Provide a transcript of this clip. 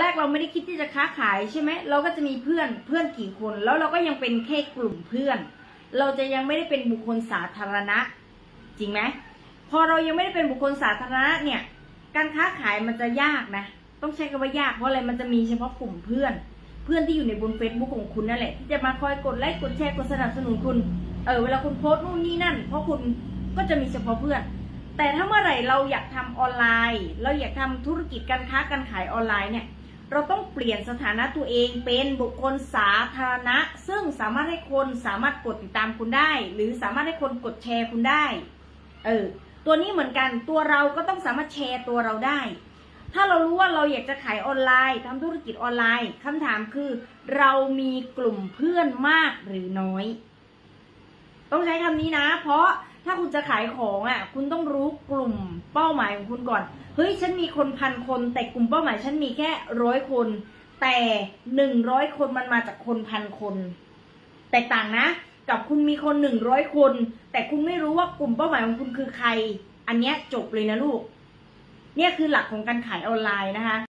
แรกเราไม่ได้คิดที่จะค้าขายใช่ไหมเราก็จะมีเพื่อนเพื่อนกี่คน แล้วเราก็ยังเป็นแค่กลุ่มเพื่อน เราจะยังไม่ได้เป็นบุคคลสาธารณะ จริงไหมพอเรายังไม่ได้เป็นบุคคลสาธารณะเนี่ย การค้าขายมันจะยากนะ ต้องใช้คำว่ายากเพราะอะไรมันจะมีเฉพาะกลุ่มเพื่อน เพื่อนที่อยู่ในบน Facebook ของคุณนั่นแหละที่จะมาคอยกดไลค์กดแชร์กดสนับสนุนคุณเออเวลาคุณโพสต์นู่นนี่นั่น เพราะคุณก็จะมีเฉพาะเพื่อน แต่ถ้าเมื่อไหร่เราอยากทำออนไลน์ เราอยากทำธุรกิจการค้าการขายออนไลน์เนี่ย เราต้องเปลี่ยนสถานะตัวเองเป็นบุคคลสาธารณะ ซึ่งสามารถให้คนสามารถกดติดตามคุณได้ หรือสามารถให้คนกดแชร์คุณได้ เออ ตัวนี้เหมือนกันตัวเราก็ต้องสามารถแชร์ตัวเราได้ ถ้าเรารู้ว่าเราอยากจะขายออนไลน์ทำธุรกิจออนไลน์คำถามคือ เรามีกลุ่มเพื่อนมากหรือน้อย ต้องใช้คำนี้นะ เพราะถ้าคุณจะขายของอะ คุณต้องรู้กลุ่ม หมายของคุณก่อน เฮ้ยฉันมีคนพันคน แต่กลุ่มเป้าหมายฉันมีแค่ร้อยคน แต่หนึ่งร้อยคนมันมาจากคนพันคน แตกต่างนะ กับคุณมีคนหนึ่งร้อยคน แต่คุณไม่รู้ว่ากลุ่มเป้าหมายของคุณคือใคร อันเนี้ยจบเลยนะลูก เนี่ยคือหลักของการขายออนไลน์นะคะ